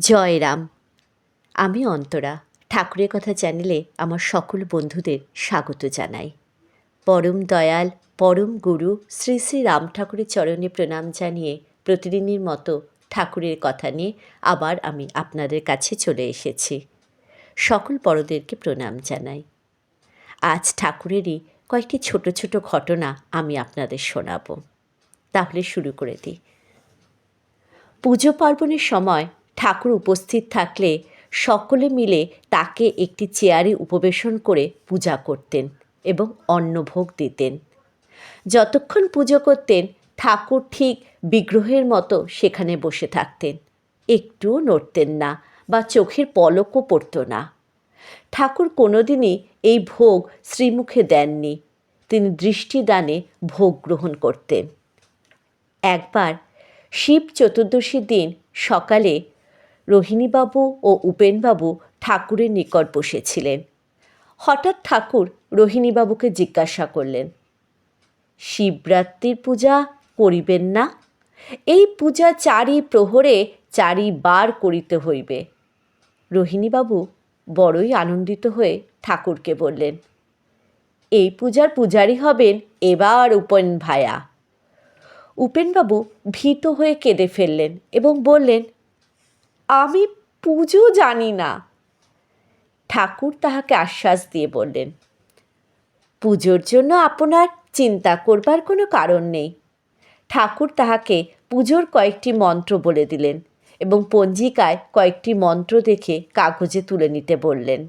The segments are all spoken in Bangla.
জয় রাম আমি অন্তরা, ঠাকুরের কথা চ্যানেলে আমার সকল বন্ধুদের স্বাগত জানাই। পরম দয়াল, পরম গুরু শ্রী শ্রী রাম ঠাকুরের চরণে প্রণাম জানিয়ে প্রতিদিনের মতো ঠাকুরের কথা নিয়ে আবার আমি আপনাদের কাছে চলে এসেছি। সকল বড়দেরকে প্রণাম জানাই। আজ ঠাকুরেরই কয়েকটি ছোট ছোট ঘটনা আমি আপনাদের শোনাবো। তাহলে শুরু করে দিই। পুজো পার্বণের সময় ঠাকুর উপস্থিত থাকলে সকলে মিলে তাকে একটি চেয়ারে উপবেশন করে পূজা করতেন এবং অন্নভোগ দিতেন। যতক্ষণ পুজো করতেন, ঠাকুর ঠিক বিগ্রহের মতো সেখানে বসে থাকতেন। একটুও নড়তেন না বা চোখের পলকও পড়ত না। ঠাকুর কোনোদিনই এই ভোগ শ্রীমুখে দেননি। তিনি দৃষ্টিদানে ভোগ গ্রহণ করতেন। একবার শিব চতুর্দশীর দিন সকালে রোহিণীবাবু ও উপেনবাবু ঠাকুরের নিকট বসেছিলেন। হঠাৎ ঠাকুর রোহিণীবাবুকে জিজ্ঞাসা করলেন, শিবরাত্রির পূজা করিবেন না? এই পূজা চারি প্রহরে চারিবার করিতে হইবে। রোহিণীবাবু বড়ই আনন্দিত হয়ে ঠাকুরকে বললেন, এই পূজার পূজারী হবেন এবার উপেন ভায়া। উপেনবাবু ভীত হয়ে কেঁদে ফেললেন এবং বললেন আমি পুজো জানি না। ঠাকুর তাহাকে আশ্বাস দিয়ে বললেন, পুজোর জন্য আপনার চিন্তা করবার কোনো কারণ নেই। ঠাকুর তাহাকে পুজোর কয়েকটি মন্ত্র বলে দিলেন এবং পঞ্জিকায় কয়েকটি মন্ত্র দেখে কাগজে তুলে নিতে বললেন।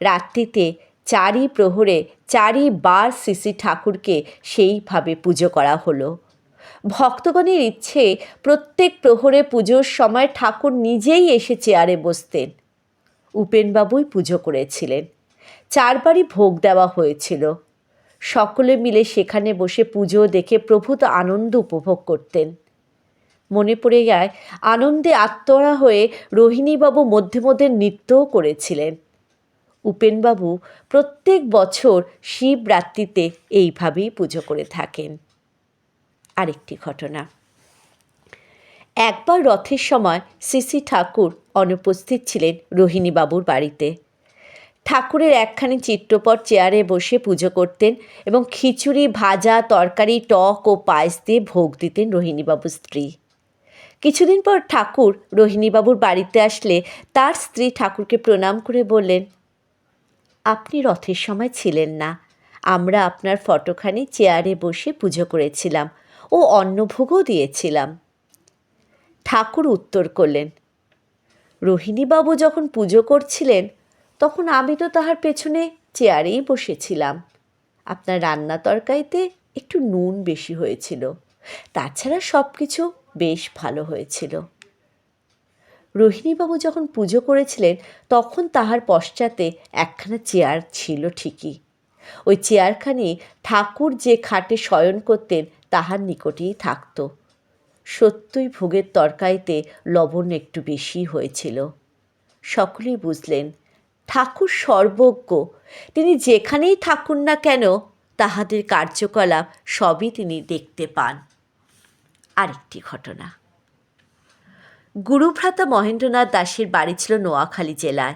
রাত্রিতে চারি প্রহরে চারিবার শ্রী ঠাকুরকে সেইভাবে পুজো করা হলো। ভক্তগণের ইচ্ছে প্রত্যেক প্রহরে পুজোর সময় ঠাকুর নিজেই এসে চেয়ারে বসতেন। উপেনবাবুই পুজো করেছিলেন। চারবারই ভোগ দেওয়া হয়েছিল। সকলে মিলে সেখানে বসে পুজো দেখে প্রভূত আনন্দ উপভোগ করতেন। মনে পড়ে যায়, আনন্দে আত্মরা হয়ে রোহিণীবাবু মধ্যে মধ্যে নৃত্যও করেছিলেন। উপেনবাবু প্রত্যেক বছর শিবরাত্রিতে এইভাবেই পুজো করে থাকেন। আরেকটি ঘটনা। একবার রথের সময় শ্রী ঠাকুর অনুপস্থিত ছিলেন রোহিণীবাবুর বাড়িতে। ঠাকুরের একখানি চিত্রপট চেয়ারে বসে পুজো করতেন এবং খিচুড়ি, ভাজা, তরকারি, টক ও পায়েস দিয়ে ভোগ দিতেন রোহিণীবাবুর স্ত্রী। কিছুদিন পর ঠাকুর রোহিণীবাবুর বাড়িতে আসলে তার স্ত্রী ঠাকুরকে প্রণাম করে বললেন, আপনি রথের সময় ছিলেন না। আমরা আপনার ফটোখানি চেয়ারে বসে পুজো করেছিলাম। ও অন্নভোগও দিয়েছিলাম। ঠাকুর উত্তর করলেন, রোহিণীবাবু যখন পুজো করছিলেন, তখন আমি তো তাহার পেছনে চেয়ারেই বসেছিলাম। আপনার রান্না তরকারিতে একটু নুন বেশি হয়েছিল, তাছাড়া সব কিছু বেশ ভালো হয়েছিল। রোহিণীবাবু যখন পুজো করেছিলেন, তখন তাহার পশ্চাতে একখানা চেয়ার ছিল ঠিকই। ওই চেয়ারখানি ঠাকুর যে খাটে শয়ন করতেন তাহার নিকটেই থাকত। সত্যই ভোগের তরকারিতে লবণ একটু বেশি হয়েছিল। সকলেই বুঝলেন, ঠাকুর সর্বজ্ঞ। তিনি যেখানেই থাকুন না কেন, তাহাদের কার্যকলাপ সবই তিনি দেখতে পান। আরেকটি ঘটনা। গুরুভ্রাতা মহেন্দ্রনাথ দাসের বাড়ি ছিল নোয়াখালী জেলায়।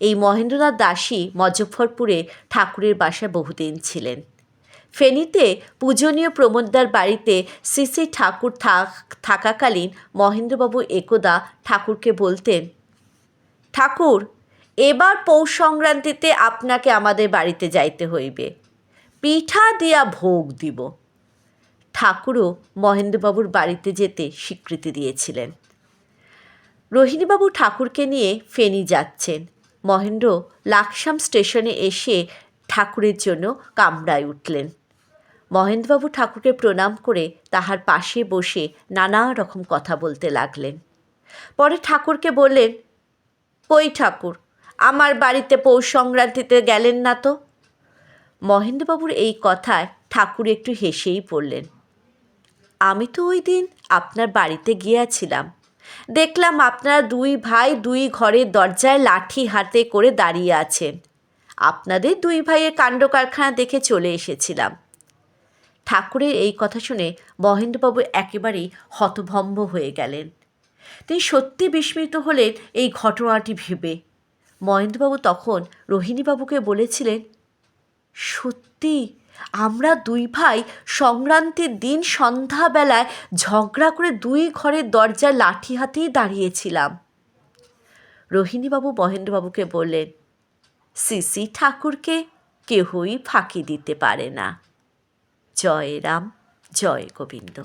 এই মহেন্দ্রনাথ দাসী মজফ্ফরপুরে ঠাকুরের বাসায় বহুদিন ছিলেন। ফেনীতে পূজনীয় প্রমোদদার বাড়িতে শ্রী ঠাকুর থাক, থাকাকালীন মহেন্দ্রবাবু একদা ঠাকুরকে বলতেন, ঠাকুর, এবার পৌষ সংক্রান্তিতে আপনাকে আমাদের বাড়িতে যাইতে হইবে। পিঠা দিয়া ভোগ দিব। ঠাকুরও মহেন্দ্রবাবুর বাড়িতে যেতে স্বীকৃতি দিয়েছিলেন। রোহিণীবাবু ঠাকুরকে নিয়ে ফেনী যাচ্ছেন। মহেন্দ্র লাকসাম স্টেশনে এসে ঠাকুরের জন্য কামড়ায় উঠলেন। মহেন্দ্রবাবু ঠাকুরকে প্রণাম করে তাহার পাশে বসে নানা রকম কথা বলতে লাগলেন। পরে ঠাকুরকে বললেন, কই ঠাকুর, আমার বাড়িতে পৌষ সংক্রান্তিতে গেলেন না তো? মহেন্দ্রবাবুর এই কথায় ঠাকুর একটু হেসেই পড়লেন, আমি তো ওই দিন আপনার বাড়িতে গিয়েছিলাম। দেখলাম আপনারা দুই ভাই দুই ঘরের দরজায় লাঠি হাতে করে দাঁড়িয়ে আছেন। আপনাদের দুই ভাইয়ের কাণ্ড কারখানা দেখে চলে এসেছিলাম। ঠাকুরের এই কথা শুনে মহেন্দ্রবাবু একেবারেই হতভম্ব হয়ে গেলেন। তিনি সত্যি বিস্মিত হলেন এই ঘটনাটি ভেবে। মহেন্দ্রবাবু তখন রোহিণীবাবুকে বলেছিলেন, সত্যি, আমরা দুই ভাই সংক্রান্তির দিন সন্ধ্যাবেলায় ঝগড়া করে দুই ঘরের দরজায় লাঠি হাতেই দাঁড়িয়েছিলাম। রোহিণীবাবু মহেন্দ্রবাবুকে বললেন, সিসি ঠাকুরকে কেহই ফাঁকি দিতে পারে না। জয় রাম জয় গোবিন্দ।